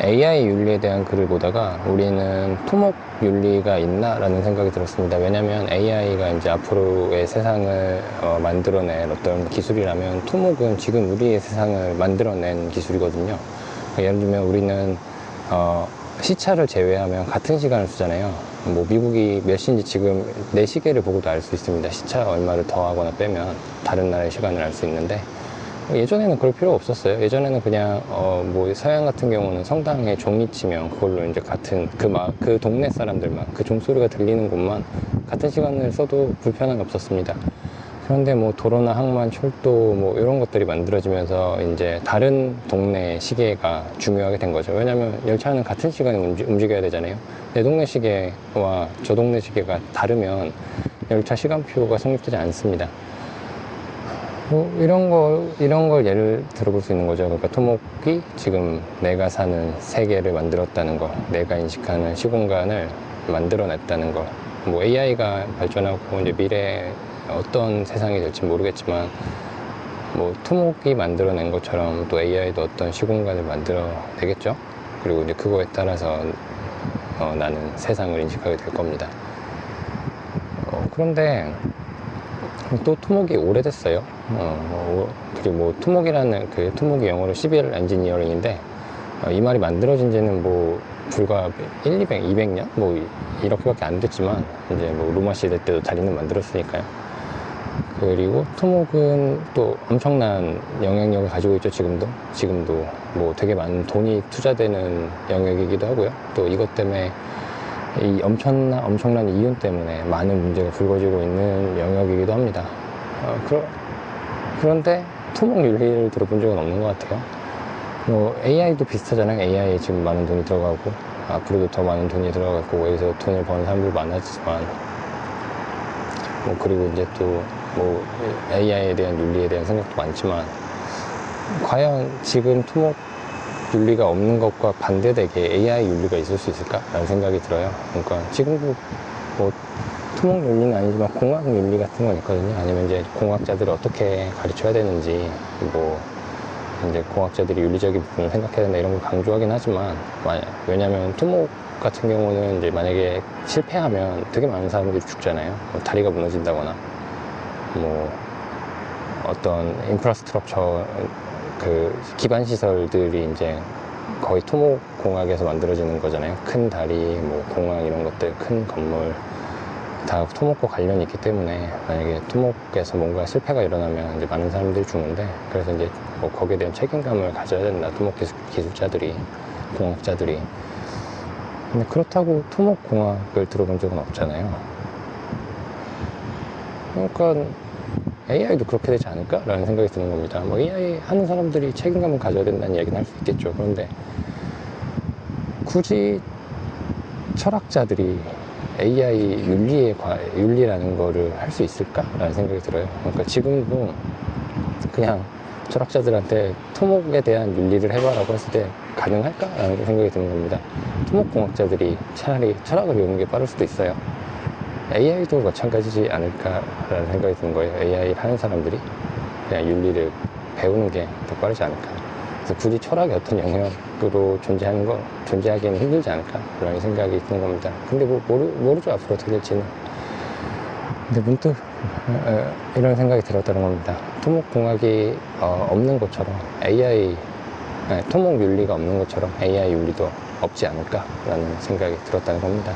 AI 윤리에 대한 글을 보다가 우리는 토목 윤리가 있나라는 생각이 들었습니다. 왜냐하면 AI가 이제 앞으로의 세상을 어, 만들어낼 어떤 기술이라면 토목은 지금 우리의 세상을 만들어낸 기술이거든요. 그러니까 예를 들면 우리는 어, 시차를 제외하면 같은 시간을 쓰잖아요. 뭐 미국이 몇 시인지 지금 내 시계를 보고도 알 수 있습니다. 시차 얼마를 더하거나 빼면 다른 나라의 시간을 알 수 있는데 예전에는 그럴 필요가 없었어요. 예전에는 그냥 어 뭐 서양 같은 경우는 성당에 종이 치면 그걸로 이제 같은 그막그 동네 사람들만 그 종소리가 들리는 곳만 같은 시간을 써도 불편함이 없었습니다. 그런데 뭐 도로나 항만, 철도 뭐 이런 것들이 만들어지면서 이제 다른 동네 시계가 중요하게 된 거죠. 왜냐하면 열차는 같은 시간에 움직, 움직여야 되잖아요. 내 동네 시계와 저 동네 시계가 다르면 열차 시간표가 성립되지 않습니다. 뭐 이런 거 이런 걸 예를 들어볼 수 있는 거죠. 그러니까 토목이 지금 내가 사는 세계를 만들었다는 거, 내가 인식하는 시공간을 만들어냈다는 거. 뭐 AI가 발전하고 이제 미래 어떤 세상이 될지 모르겠지만 뭐 토목이 만들어낸 것처럼 또 AI도 어떤 시공간을 만들어내겠죠. 그리고 이제 그거에 따라서 어, 나는 세상을 인식하게 될 겁니다. 어, 그런데 또 토목이 오래됐어요. 어, 뭐, 그리고 뭐 토목이라는 그 토목이 영어로 시빌 엔지니어링인데 어, 이 말이 만들어진 지는 뭐 불과 1, 200, 200년 뭐 이- 이렇게밖에 안 됐지만 이제 뭐 로마 시대 때도 다리는 만들었으니까요. 그리고 토목은 또 엄청난 영향력을 가지고 있죠 지금도 지금도 뭐 되게 많은 돈이 투자되는 영역이기도 하고요. 또 이것 때문에 이 엄청난 엄청난 이윤 때문에 많은 문제가 불거지고 있는 영역이기도 합니다. 어, 그러, 그런데 토목 윤리를 들어본 적은 없는 것 같아요. 뭐 AI도 비슷하잖아요. AI에 지금 많은 돈이 들어가고 앞으로도 더 많은 돈이 들어가고 여기서 돈을 버는 사람들 많아지지만 뭐 그리고 이제 또 뭐 AI에 대한 윤리에 대한 생각도 많지만 과연 지금 토목 윤리가 없는 것과 반대되게 AI 윤리가 있을 수 있을까라는 생각이 들어요. 그러니까 지금도 뭐 토목 윤리는 아니지만 공학 윤리 같은 건 있거든요. 아니면 이제 공학자들을 어떻게 가르쳐야 되는지 뭐 이제 공학자들이 윤리적인 부분을 생각해야 된다 이런 걸 강조하긴 하지만 왜냐하면 토목 같은 경우는 이제 만약에 실패하면 되게 많은 사람들이 죽잖아요. 뭐 다리가 무너진다거나 뭐 어떤 인프라스트럭처 그 기반 시설들이 이제 거의 토목 공학에서 만들어지는 거잖아요. 큰 다리, 뭐 공항 이런 것들, 큰 건물 다 토목과 관련이 있기 때문에 만약에 토목에서 뭔가 실패가 일어나면 이제 많은 사람들이 죽는데 그래서 이제 뭐 거기에 대한 책임감을 가져야 된다. 토목 기술, 기술자들이, 공학자들이. 근데 그렇다고 토목 공학을 들어본 적은 없잖아요. 그러니까 AI도 그렇게 되지 않을까라는 생각이 드는 겁니다. 뭐 AI 하는 사람들이 책임감을 가져야 된다는 이야기는 할 수 있겠죠. 그런데 굳이 철학자들이 AI 윤리의 과, 윤리라는 거를 할 수 있을까라는 생각이 들어요. 그러니까 지금도 그냥 철학자들한테 토목에 대한 윤리를 해봐라고 했을 때 가능할까라는 생각이 드는 겁니다. 토목공학자들이 차라리 철학을 배우는 게 빠를 수도 있어요. AI도 마찬가지지 않을까라는 생각이 드는 거예요. AI를 하는 사람들이 그냥 윤리를 배우는 게 더 빠르지 않을까. 그래서 굳이 철학이 어떤 영역으로 존재하는 거, 존재하기는 힘들지 않을까라는 생각이 드는 겁니다. 근데 뭐 모르, 모르죠. 앞으로 어떻게 될지는. 근데 문득 어, 어, 이런 생각이 들었다는 겁니다. 토목공학이 어, 없는 것처럼 AI, 아니, 토목 윤리가 없는 것처럼 AI 윤리도 없지 않을까라는 생각이 들었다는 겁니다.